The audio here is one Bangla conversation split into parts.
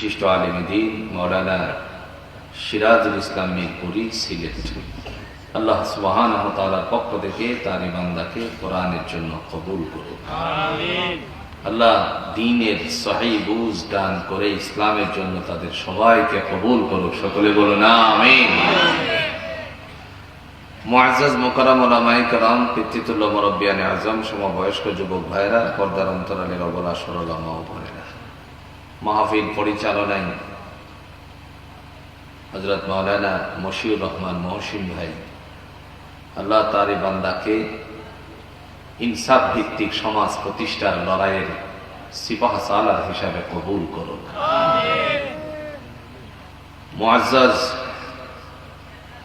বিশিষ্ট আলিমদিন মৌলানা সিরাজুল ইসলাম মিরপুরি সিলেট। আল্লাহ সুবাহান তালার পক্ষ থেকে তার ইমানদাকে কোরআনের জন্য কবুল করুন। আল্লাহ দিনের সহি বুঝ দান করে ইসলামের জন্য তাদের সবাইকে কবুল করুক। সকলে বলুন আমিন। মুআজ্জাজ মোকাররম ওলামায়ে কেরাম পিতৃতুল্য মুরব্বিয়ানে আজম সমবয়স্ক যুবক ভাইরা পর্দার অন্তরালের অবলা সরলামা ও মাহফিল পরিচালনায় হজরত মাওলানা মশিউর রহমান মহসিন ভাই। আল্লাহ তার বান্দাকে ইনসাফ ভিত্তিক সমাজ প্রতিষ্ঠার লড়াইয়ের সিপাহ সালার হিসাবে কবুল করুন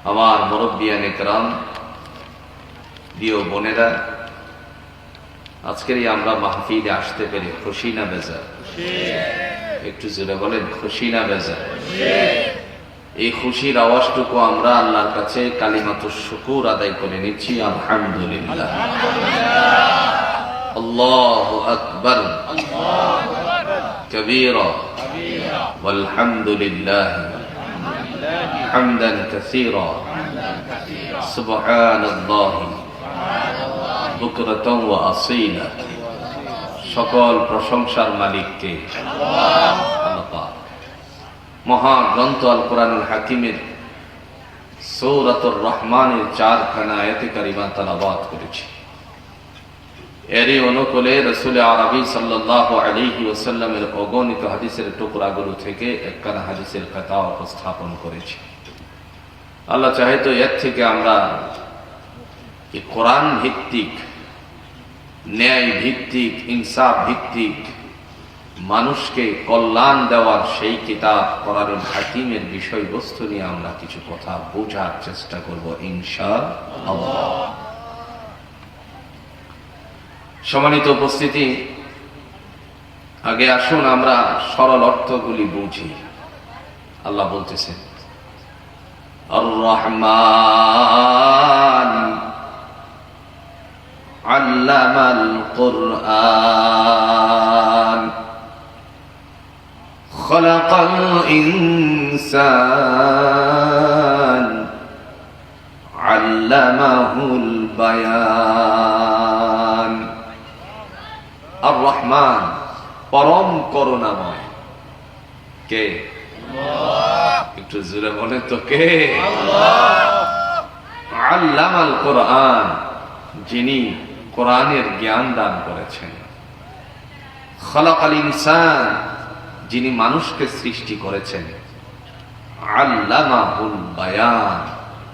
আমার মুরব্বিয়ান একরাম প্রিয় বোনেরা আজকের এই আমরা মাহফিলে আসতে পেরে খুশি না বেজা একটু জোরে বলেন খুশি না বেজা এই খুশির আওয়াজটুকু আমরা আল্লাহর কাছে কালিমাত শুকুর আদায় করে নিচ্ছি আলহামদুলিল্লাহ আল্লাহ আকবর কবীরা والحمد لله حمدا كثيرا سبحان الله بكرة وأصيلا সকল প্রশংসার মালিককে। আল্লাহ। পাক। মহা গ্রন্থ আল কোরআনুল হাকিমের সৌরাতুর রহমানের চারখানা আয়াতে কারিমা তালাবাদ করেছি। এরই অনুকূলে রসুল আরবি সাল্লাহ আলিহি ওসাল্লামের অগণিত হাদিসের টুকরাগুলো থেকে একখানা হাদিসের কথা উপস্থাপন করেছি। আল্লাহ চাহে তো এর থেকে আমরা কোরআন ভিত্তিক ন্যায় ভিত্তিক, ইনসাফ ভিত্তিক, মানুষকে কল্যাণ দেওয়ার সেই কিতাব কোরআনুল হাকিমের বিষয়বস্তু নিয়ে আমরা কিছু কথা বোঝার চেষ্টা করব ইনশা সম্মানিত উপস্থিতি, আগে আসুন আমরা সরল অর্থগুলি বুঝি। আল্লাহ বলতেছেন রহমান علم القرآن خلق الإنسان علمه البيان الرحمن পরম করুণাময় কে একটু জুড়ে বলে তো কে আল্লামাল কোরআন যিনি কোরআনের জ্ঞান দান করেছেন। খলাকাল ইনসান, যিনি মানুষকে সৃষ্টি করেছেন। আল্লামাহুল বায়ান,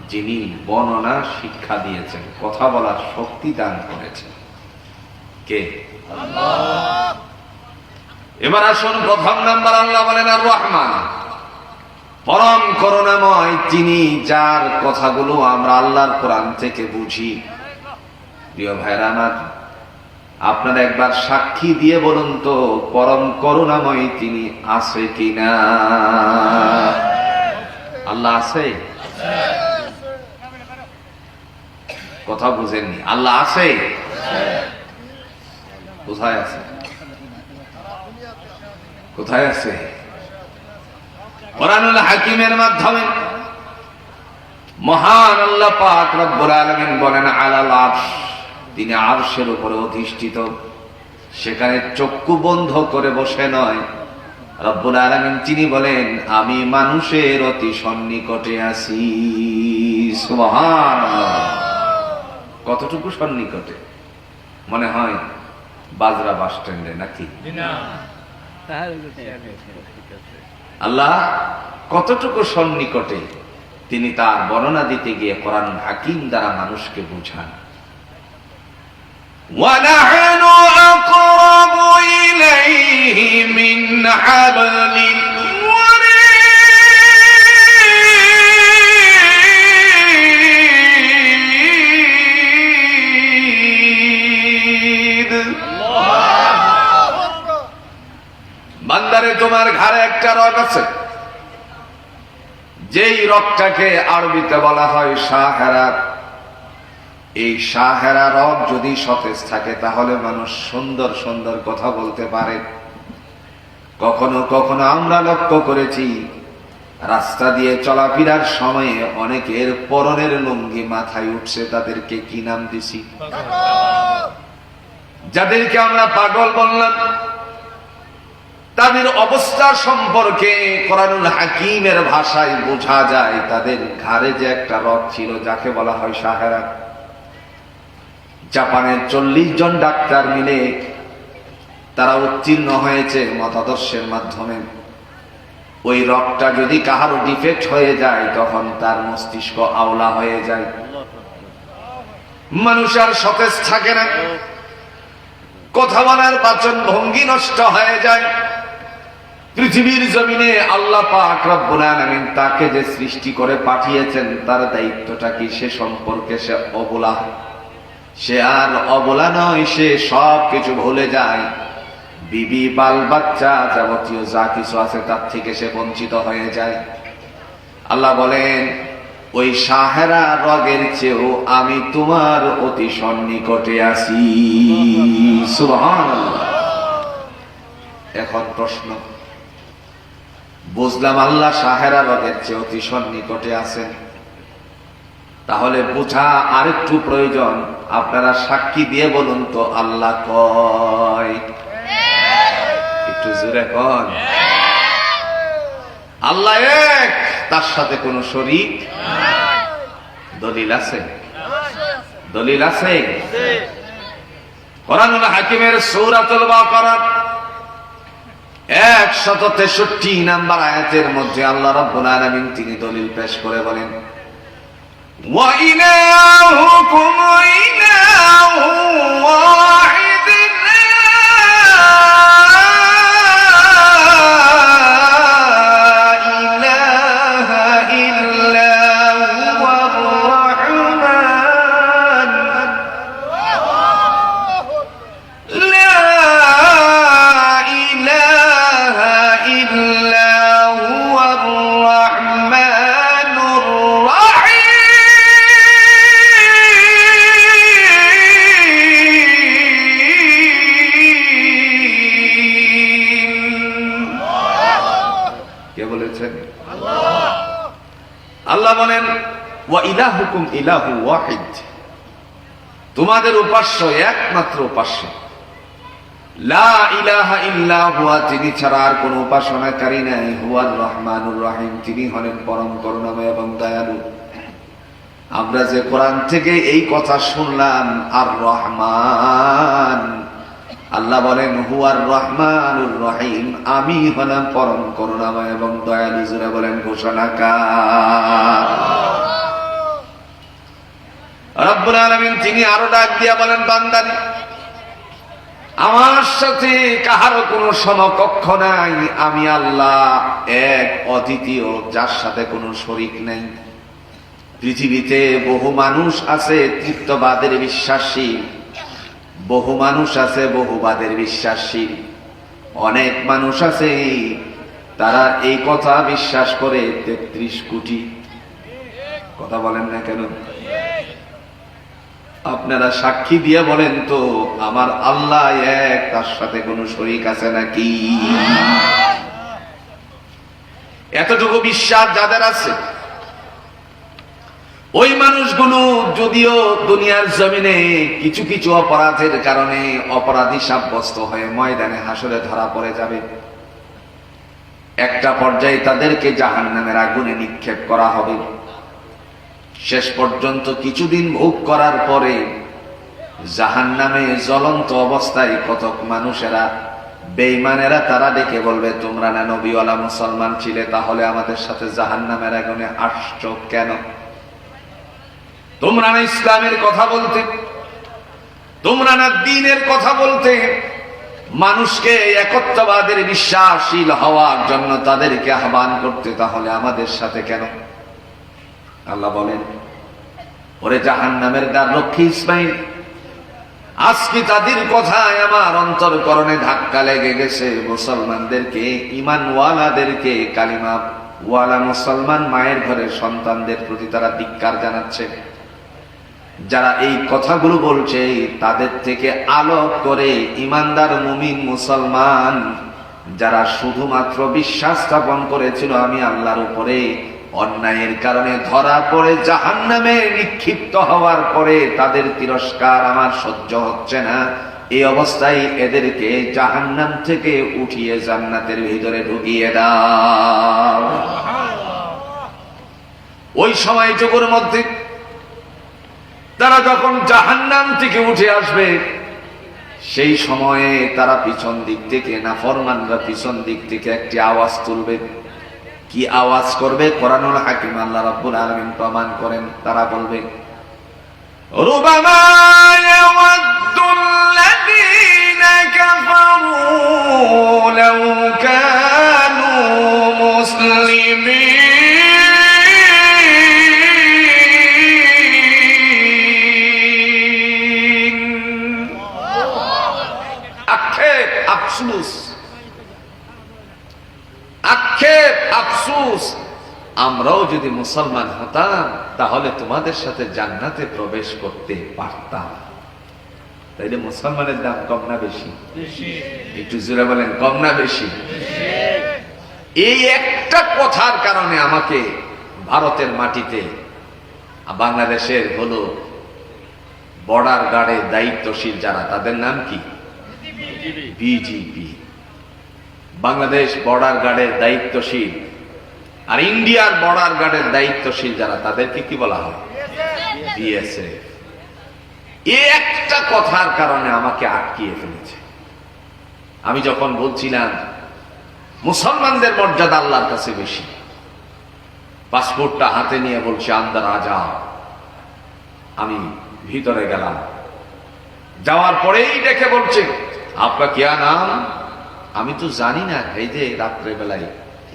যিনি বর্ণনা, শিক্ষা দিয়েছেন, কথা বলার শক্তি দান করেছেন। কে? এবার আসুন প্রথম নাম্বার, আল্লাহ বলেন আর রহমান পরম করুণাময় তিনি যার কথাগুলো আমরা আল্লাহর কোরআন থেকে বুঝি। প্রিয় ভাইরা আমার, আপনারা একবার সাক্ষী দিয়ে বলুন তো, পরম করুণাময় তিনি আছে কিনা? আল্লাহ আছে? কথা বুঝেননি। আল্লাহ আছে? কোথায় আছে? কোথায় আছে? কোরআনুল হাকিমের মাধ্যমে। মহান আল্লাহ পাক রব্বুল আলামিন বলেন, আলাল আরশ। তিনি আরশের উপরে অধিষ্ঠিত। সেখানে চক্ষু বন্ধ করে বসে নয়। রব্বুল আলামিন তিনি বলেন আমি মানুষের অতি সন্নিকটে আছি। কতটুকু সন্নিকটে? মনে হয় বাজরা বাস স্ট্যান্ডে নাকি? আল্লাহ কতটুকু সন্নিকটে তিনি তার বর্ণনা দিতে গিয়ে কোরআন হাকিম দ্বারা মানুষকে বুঝান। ونحن أقرب إليه من حبل الوريد বান্দারে তোমার ঘাড়ে একটা রগ আছে যেই রগটাকে আরবিতে বলা হয় শাহেরা এই সাহেরা রগ যদি সতেজ থাকে, তাহলে মানুষ সুন্দর সুন্দর কথা বলতে পারে। কখনো কখনো আমরা লক্ষ্য করেছি, রাস্তা দিয়ে চলাফেরার সময়ে অনেকের পরনের লুঙ্গি মাথায় উঠছে, তাদেরকে কি নাম দিছি? যাদেরকে আমরা পাগল বললাম, তাদের অবস্থা সম্পর্কে কোরআনুল হাকিমের ভাষায় বোঝা যায়, তাদের ঘাড়ে যে একটা রথ ছিল, যাকে বলা হয় সাহারা জাপানের চল্লিশ জন ডাক্তার মিলে তারা উত্তীর্ণ হয়েছে মতাদর্শের মাধ্যমে। ওই রকটা যদি কাহারও ডিফেক্ট হয়ে যায়, তখন তার মস্তিষ্ক আওলা হয়ে যায়। মানুষ আর সতেজ থাকে না। কথা বলার বাচন ভঙ্গি নষ্ট হয়ে যায়। পৃথিবীর জমিনে আল্লাহ পাক তাকে যে সৃষ্টি করে পাঠিয়েছেন, তার দায়িত্বটা কি সে সম্পর্কে সে অবলা? সে আর অবলা নয়, সে সব কিছু ভুলে যায়। বিবি বাল বাচ্চা যাবতীয় যা কিছু আছে তার থেকে সে বঞ্চিত হয়ে যায়। আল্লাহ বলেন, ওই সাহেরা রগের চেয়েও আমি তোমার অতি সন্নিকটে আছি। এখন প্রশ্ন, বুঝলাম আল্লাহ সাহেরা রগের চেয়ে অতি সন্নিকটে আছেন। তাহলে বোঝা আরেকটু প্রয়োজন। আপনারা সাক্ষী দিয়ে বলুন তো আল্লাহ কয়। একটু জোরে কন। আল্লাহ এক, তার সাথে কোন শরীক? দলিল আছে? দলিল আছে? কোরআনুল হাকিমের বাকারা একশত তেষট্টি নাম্বার আয়াতের মধ্যে আল্লাহ রাব্বুল আলামিন তিনি দলিল পেশ করে বলেন وإلهكم إله واحد. ইলাহু ওয়াহিদ। তোমাদের উপাস্য একমাত্র উপাস্য। লা ইলাহা ইল্লা হুয়া তিনি ছাড়া আর কোন উপাসনাকারী নাই। রহমানুর রহিম, তিনি হলেন পরম করুণাময় এবং দয়ালু। আমরা যে কোরআন থেকে এই কথা শুনলাম আর রহমান আল্লাহ বলেন, হুয়ার রহমানুর রহিম, আমি হলাম পরম করুণাময় এবং দয়ালু। জুড়ে বলেন ঘোষণাকার রব্বুল আলামিন তিনি আরও ডাক দিয়া বলেন, বান্দানি, আমার সাথে কাহারও কোনো সমকক্ষ নাই। আমি আল্লাহ এক, অদ্বিতীয়, যার সাথে কোনো শরিক নেই। পৃথিবীতে বহু মানুষ আছে তৃপ্তবাদের বিশ্বাসী। বহু মানুষ আছে বহুবাদের বিশ্বাসী। অনেক মানুষ আছে তারা এই কথা বিশ্বাস করে তেত্রিশ কোটি। কথা বলেন না কেন? আপনারা সাক্ষী দিয়ে বলেন তো, আমার আল্লাহ এক, তার সাথে কোনো শরিক আছে নাকি? এতটুকু বিশ্বাস যাদের আছে, ওই মানুষগুলো যদিও দুনিয়ার জমিনে কিছু কিছু অপরাধের কারণে অপরাধী সাব্যস্ত হয়ে ময়দানে হাসরে ধরা পড়ে যাবে, একটা পর্যায়ে তাদেরকে জাহান নামের আগুনে নিক্ষেপ করা হবে। শেষ পর্যন্ত কিছুদিন ভোগ করার পরে জাহান নামে জ্বলন্ত অবস্থায় কতক মানুষেরা বেইমানেরা তারা ডেকে বলবে, তোমরা না নবীওয়ালা মুসলমান ছিলে, তাহলে আমাদের সাথে জাহান নামের আগুনে আসছ কেন? তোমরা না ইসলামের কথা বলতে, তোমরা না দিনের কথা বলতে, মানুষকে একত্ববাদের বিশ্বাসশীল হওয়ার জন্য তাদেরকে আহ্বান করতে, তাহলে আমাদের সাথে কেন? আল্লাহ বলেন, ওরে জাহান নামের দ্বার লক্ষ্মী ইসমাইল, আজকে তাদের কথায় আমার অন্তরকরণে ধাক্কা লেগে গেছে। মুসলমানদেরকে ইমান ওয়ালাদেরকে কালিমা ওয়ালা মুসলমান মায়ের ঘরের সন্তানদের প্রতি তারা ধিক্কার জানাচ্ছে। যারা এই কথাগুলো বলছে, তাদের থেকে আলোক করে ইমানদার মুমিন মুসলমান, যারা শুধুমাত্র বিশ্বাস স্থাপন করেছিল আমি আল্লাহর উপরে অন্যায়ের কারণে ধরা পড়ে জাহান্নামে নিক্ষিপ্ত হওয়ার পরে তাদের তিরস্কার আমার সহ্য হচ্ছে না। এই অবস্থায় এদেরকে জাহান্নাম থেকে উঠিয়ে জান্নাতের ভিতরে ঢুকিয়ে দাও। ওই সময়টুকুর মধ্যে তারা যখন জাহান্নাম থেকে উঠে আসবে, সেই সময়ে তারা পিছন দিক থেকে না ফরমানরা পিছন দিক থেকে একটি আওয়াজ তুলবে। কি আওয়াজ করবে? কোরআনুল হাকিম আল্লাহ রাব্বুল আলামিন প্রমাণ করেন, তারা বলবে, রুবামা ইয়াওয়াদ্দুল্লাযীনা কাফারু লাউ আফসুস আমরাও যদি মুসলমান হতাম তাহলে তোমাদের সাথে জান্নাতে প্রবেশ করতে পারতাম। তাইলে মুসলমানের দাম কম না বেশি? একটু জোরে বলেন কম না বেশি? এই একটা কথার কারণে আমাকে ভারতের মাটিতে বাংলাদেশের হলো বর্ডার গার্ডে দায়িত্বশীল যারা তাদের নাম কি? বিজিপি বাংলাদেশ বর্ডার গার্ডের দায়িত্বশীল আর ইন্ডিয়ার বর্ডার গার্ডের দায়িত্বশীল যারা, তাদেরকে কি বলা হয়? এই একটা কথার কারণে আমাকে আটকিয়ে ফেলেছে। আমি যখন বলছিলাম, মুসলমানদের মর্যাদা আল্লাহর কাছে বেশি। পাসপোর্টটা হাতে নিয়ে বলছে, আন্দার আজা আমি ভিতরে গেলাম। যাওয়ার পরেই দেখে বলছে, আপনার কিয়া নাম? আমি তো জানি না, এই যে রাত্রে বেলায়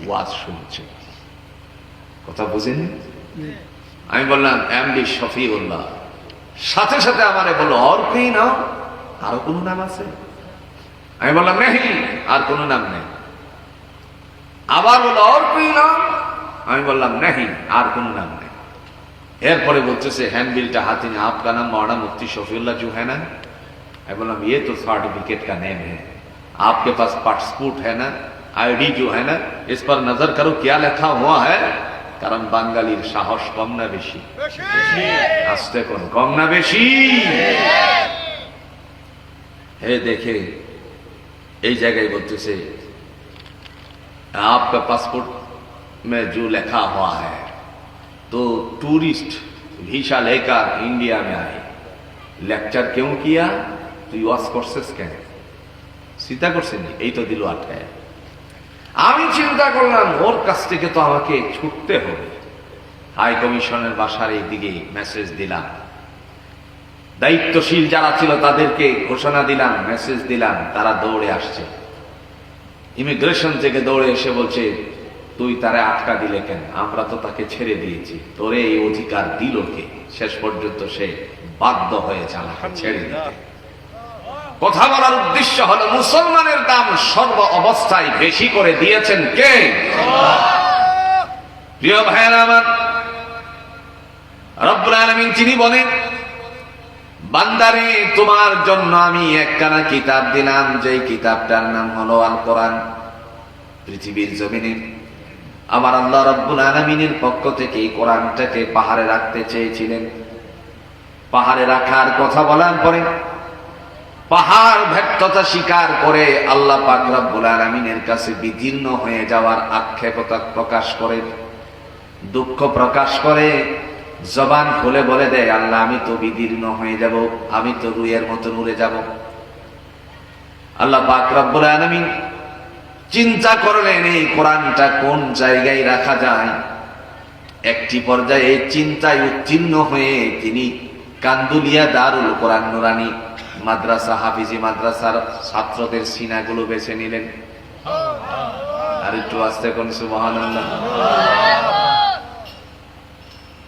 ওয়াজ শুনছে। কথা বুঝেন আমি বললাম এমডি শফিউল্লাহ সাথে সাথে আমারে বললো আর কেই নাম আরো কোনো নাম আছে আমি বললাম নেই আর কোনো নাম নেই আবার বললো আর কেই নাম আমি বললাম নেই আর কোনো নাম নেই এরপরে বলতেছে হ্যান্ডবিলটা হাতে নিয়ে आपका नाम मौलाना मुफ्ती शफीउल्लाह जो है ना मैं बोला ये तो सर्टिफिकेट का नेम है आपके पास पासपोर्ट है ना आईडी जो है ना इस पर नजर करो क्या लिखा हुआ है কারণ বাঙালির সাহস কম না বেশি আসতে কোন কম না বেশি হে দেখে এই জায়গায় বলতেছে आपका पासपोर्ट में जो लिखा हुआ है तो टूरिस्ट वीसा लेकर इंडिया में आए लेक्चर क्यों किया तो ওয়াজ করছিস কেন চিন্তা করছেন এই তো দিল আটকায় আমি চিন্তা করলাম, ওর কাছ থেকে তো আমাকে ছুটতে হবে। হাই কমিশনের বাসার এই দিকে মেসেজ দিলাম। দায়িত্বশীল যারা ছিল তাদেরকে ঘোষণা দিলাম মেসেজ দিলাম, তারা দৌড়ে আসছে। ইমিগ্রেশন থেকে দৌড়ে এসে বলছে, তুই তারে আটকা দিলে কেন? আমরা তো তাকে ছেড়ে দিয়েছি। তোরে এই অধিকার দিল কে? শেষ পর্যন্ত সে বাধ্য হয়ে আমাকে ছেড়ে দিতে কথা বলার উদ্দেশ্য হলো, মুসলমানের দাম সর্ব অবস্থায় বেশি করে দিয়েছেন কে? প্রিয় ভাইয়েরা আমার, রব্বুল আলামিন তিনি বলেন, বান্দারে, তোমার জন্য আমি একখানা কিতাব দিলাম যে কিতাবটার নাম হলো আল কোরআন পৃথিবীর জমিনে আমার আল্লাহ রব্বুল আলমিনের পক্ষ থেকে এই কোরআনটাকে পাহাড়ে রাখতে চেয়েছিলেন। পাহাড়ে রাখার কথা বলার পরে পাহাড় ব্যর্থতা স্বীকার করে আল্লাহ পাক রব্বুল আলমিনের কাছে বিদীর্ণ হয়ে যাওয়ার আক্ষেপতা প্রকাশ করে, দুঃখ প্রকাশ করে। জবান খুলে বলে দেয়, আল্লাহ, আমি তো বিদীর্ণ হয়ে যাব, আমি তো রুইয়ের মতো উড়ে যাব। আল্লাহ পাক আলমিন চিন্তা করলেন, এই কোরআনটা কোন জায়গায় রাখা যায়? একটি পর্যায়ে চিন্তায় উত্তীর্ণ হয়ে তিনি কান্দুলিয়া দারুল কোরআন নুরানি মাদ্রাসা হাফিজি মাদ্রাসার ছাত্রদের সিনাগুলো বেছে নিলেন আর একটু আসতে কোন সুবহানাল্লাহ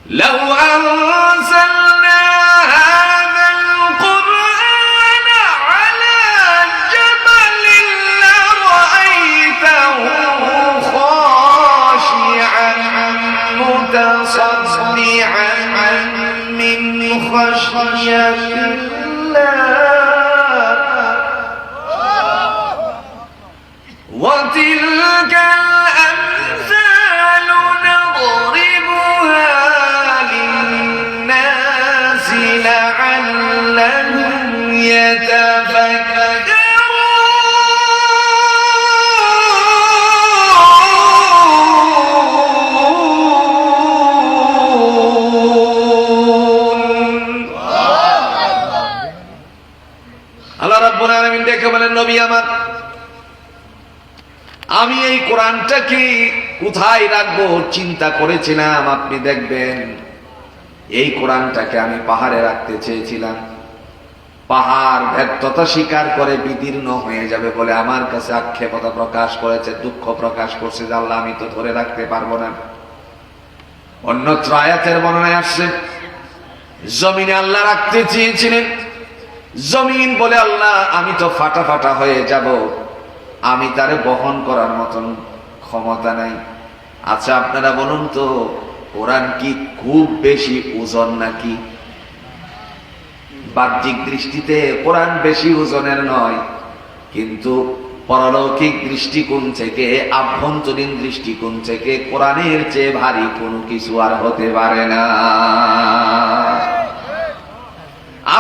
لو أنزلنا خشية الله আমার। আমি এই কোরআনটাকে কোথায় রাখব চিন্তা করেছিলাম, আপনি দেখবেন। এই কোরআনটাকে আমি পাহাড়ে রাখতে চেয়েছিলাম। পাহাড় ব্যর্থতা স্বীকার করে বিদীর্ণ হয়ে যাবে বলে আমার কাছে আক্ষেপতা প্রকাশ করেছে, দুঃখ প্রকাশ করছে যে আমি তো ধরে রাখতে পারব না। অন্যত্র আয়াতের বর্ণনায় আসছে, জমিনে আল্লাহ রাখতে চেয়েছিলেন। জমিন বলে আল্লাহ, আমি তো ফাটা ফাটা হয়ে যাব। আমি তারে বহন করার মতন ক্ষমতা নাই। আচ্ছা আপনারা বলুন তো, কোরআন কি খুব বেশি ওজন নাকি? বাহ্যিক দৃষ্টিতে কোরআন বেশি ওজনের নয়, কিন্তু পরলৌকিক দৃষ্টিকোণ থেকে, আভ্যন্তরীণ দৃষ্টিকোণ থেকে কোরআনের চেয়ে ভারী কোনো কিছু আর হতে পারে না।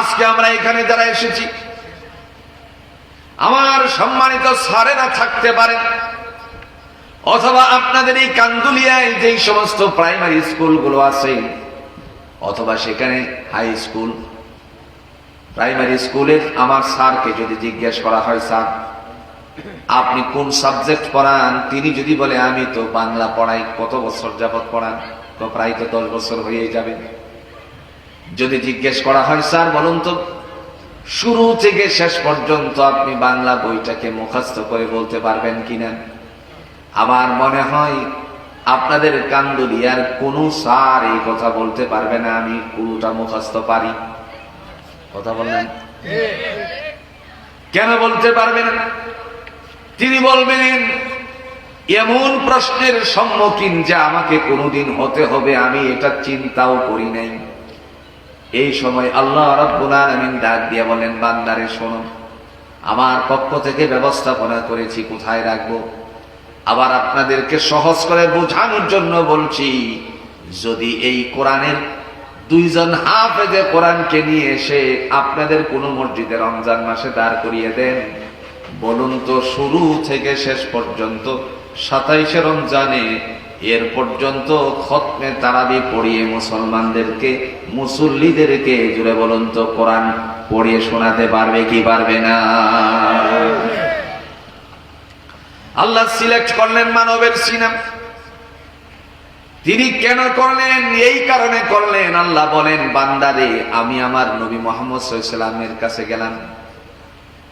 আজকে আমরা এখানে যারা এসেছি, আমার সম্মানিত স্যারেরা থাকতে পারেন অথবা আপনাদের এই কান্দুলিয়ায় যেই সমস্ত প্রাইমারি স্কুলগুলো আছে, অথবা সেখানে হাই স্কুল, প্রাইমারি স্কুলের আমার স্যারকে যদি জিজ্ঞেস করা হয়, স্যার, আপনি কোন সাবজেক্ট পড়ান? তিনি যদি বলে, আমি তো বাংলা পড়াই, কত বছর যাবৎ পড়ান? তো প্রায় তো দশ বছর হয়েই যাবে। যদি জিজ্ঞেস করা হয়, স্যার, বলুন তো, শুরু থেকে শেষ পর্যন্ত আপনি বাংলা বইটাকে মুখস্থ করে বলতে পারবেন কিনা? আমার মনে হয়, আপনাদের কান্দুলিয়ার কোনো স্যার এই কথা বলতে পারবে না, আমি পুরোটা মুখস্থ পারি। কথা বললেন? কেন বলতে পারবে না? তিনি বলবেন, এমন প্রশ্নের সম্মুখীন যে আমাকে কোনোদিন হতে হবে, আমি এটা চিন্তাও করি নাই। এই সময় আল্লাহ রাব্বুল আলামিন ডাক দিয়ে বলেন, বান্দারে, শোনো, আমার পক্ষ থেকে ব্যবস্থাপনা করেছি, কোথায় রাখব? আবার আপনাদেরকে সহজ করে বোঝানোর জন্য বলছি, যদি এই কোরআনের দুইজন হাফেজে কোরআনকে নিয়ে এসে আপনাদের কোন মসজিদে রমজান মাসে দাঁড় করিয়ে দেন, বলুন তো শুরু থেকে শেষ পর্যন্ত সাতাইশে রমজানে এর পর্যন্ত খতমে তারাবি পড়িয়ে মুসলমানদেরকে, মুসল্লিদেরকে জুড়ে বলুন তো, কোরআন পড়িয়ে শোনাতে পারবে কি পারবে না? আল্লাহ সিলেক্ট করলেন মানবের সিনাম। তিনি কেন করলেন? এই কারণে করলেন। আল্লাহ বলেন, বান্দারে, আমি আমার নবী মোহাম্মদ সাল্লামের কাছে গেলাম।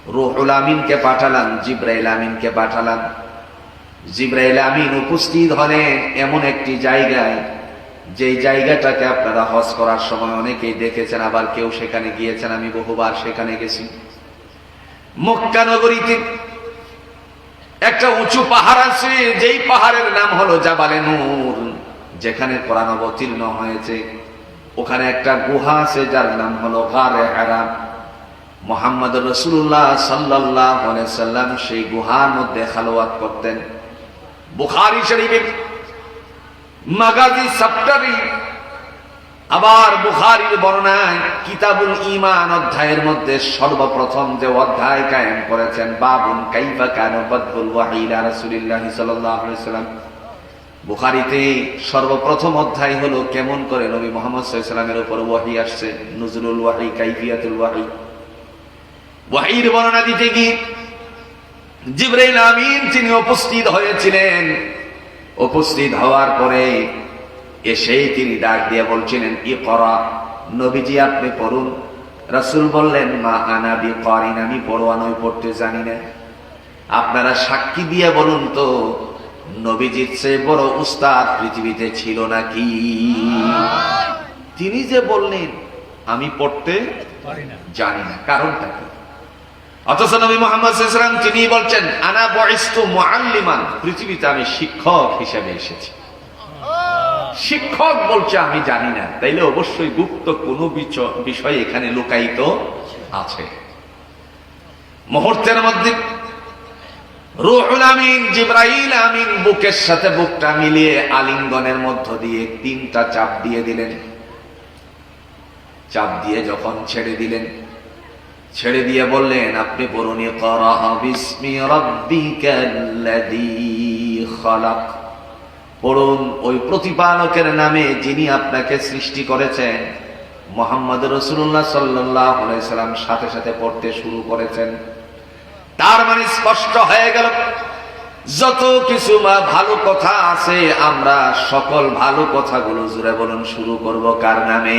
রুহুল আমিনকে পাঠালাম, জিব্রাইল আমিনকে পাঠালাম। জিব্রাইল আমিন উপস্থিত হলেন এমন একটি জায়গায়। যে জায়গাটাকে আপনারা হজ করার সময় অনেকেই দেখেছেন, আবার কেউ সেখানে গিয়েছেন, আমি বহুবার সেখানে গেছি। মক্কা নগরীতে একটা উঁচু পাহাড় আছে, যেই পাহাড়ের নাম হলো জাবালে নূর, যেখানে কোরআন অবতীর্ণ হয়েছে। ওখানে একটা গুহা আছে, যার নাম হলো গারে হারাম মোহাম্মদ রসুল্লাহ সাল্লাহ সাল্লাম সেই গুহার মধ্যে খালোয়াত করতেন। বুখারি শরীফের মাগাজি সাপ্টারি আবার বুখারির বর্ণায় কিতাবুল ইমান অধ্যায়ের মধ্যে সর্বপ্রথম যে অধ্যায় কায়েম করেছেন, বাবুন কাইফা কান বদবুল ওয়াহিলা রাসূলুল্লাহ সাল্লাল্লাহু আলাইহি সাল্লাম বুখারীতে সর্বপ্রথম অধ্যায় হলো কেমন করে নবী মুহাম্মদ সাল্লামের উপর ওয়াহি আসছে, নুজুলুল ওয়াহি, কাইফিয়াতুল ওয়াহি। ওয়াহির বর্ণনা দিতে গিয়ে জিবরাইল আমিন তিনি উপস্থিত হয়েছিলেন। উপস্থিত হওয়ার পরে এসেই তিনি ডাক দিয়ে বলছিলেন ই করা নবীজি আপনি পড়ুন। রাসূল বললেন মা আনাবি করিন আমি পড়োয়ানোই পড়তে জানি না। আপনারা সাক্ষী দিয়ে বলুন তো নবীজির চেয়ে বড় উস্তাদ পৃথিবীতে ছিল নাকি? তিনি যে বললেন আমি পড়তে জানি না। কারণটা কি? অথচ নবী মোহাম্মদ ইসলাম তিনি বলছেন, আনা বয়স্তু মুআল্লিমান। পৃথিবীতে আমি শিক্ষক হিসেবে এসেছি। শিক্ষক বলছে, আমি জানি না। তাইলে অবশ্যই গুপ্ত কোন বিষয় এখানে লুকায়িত আছে। মুহূর্তের মধ্যে রুহুল আমিন, জিব্রাইল আমিন বুকের সাথে বুকটা মিলিয়ে আলিঙ্গনের মধ্য দিয়ে তিনটা চাপ দিয়ে দিলেন। চাপ দিয়ে যখন ছেড়ে দিলেন ছেড়ে দিয়ে বললেন, আপনি পড়ুন খালাক। পড়ুন, ওই প্রতিপালকের নামে যিনি আপনাকে সৃষ্টি করেছেন, মোহাম্মদ রসুল্লাহ সাল্লাম সাথে সাথে পড়তে শুরু করেছেন। তার মানে স্পষ্ট হয়ে গেল, যত কিছু ভালো কথা আছে, আমরা সকল ভালো কথাগুলো জুড়ে বলুন, শুরু করব কার নামে?